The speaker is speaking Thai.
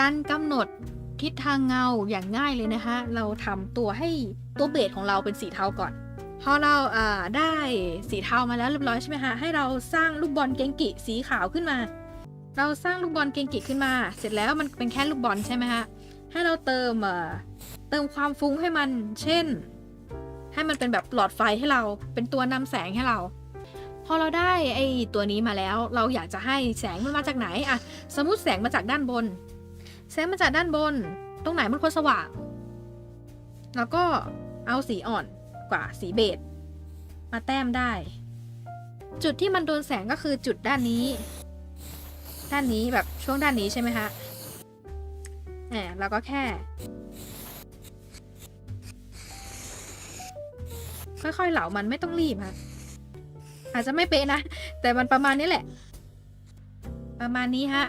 การกำหนดทิศทางเงาอย่างง่ายเลยนะคะเราทำตัวให้ตัวเบสของเราเป็นสีเทาก่อนพอเราอ่าได้สีเทามาแล้วเรียบร้อยใช่ไหมคะให้เราสร้างลูกบอลเกงกิสีขาวขึ้นมา เราสร้างลูกบอลเกงกิขึ้นมา เสร็จแล้วมันเป็นแค่ลูกบอลใช่ไหมคะให้เราเติมเติมความฟุ้งให้มัน เช่น ให้มันเป็นแบบหลอดไฟให้เราเป็นตัวนำแสงให้เรา พอเราได้ไอ้ตัวนี้มาแล้ว เราอยากจะให้แสงมันมาจากไหนอะสมมติแสงมาจากด้านบน แสงมาจากด้านบน ตรงไหนมันควรสว่าง แล้วก็เอาสีอ่อนกว่าสีเบจมาแต้มได้ จุดที่มันโดนแสงก็คือจุดด้านนี้ ด้านนี้แบบช่วงด้านนี้ใช่ไหมคะแหมเราก็แค่ ค่อยๆเหลามันไม่ต้องรีบค่ะอาจจะไม่เป๊ะนะ แต่มันประมาณนี้แหละ ประมาณนี้ฮะ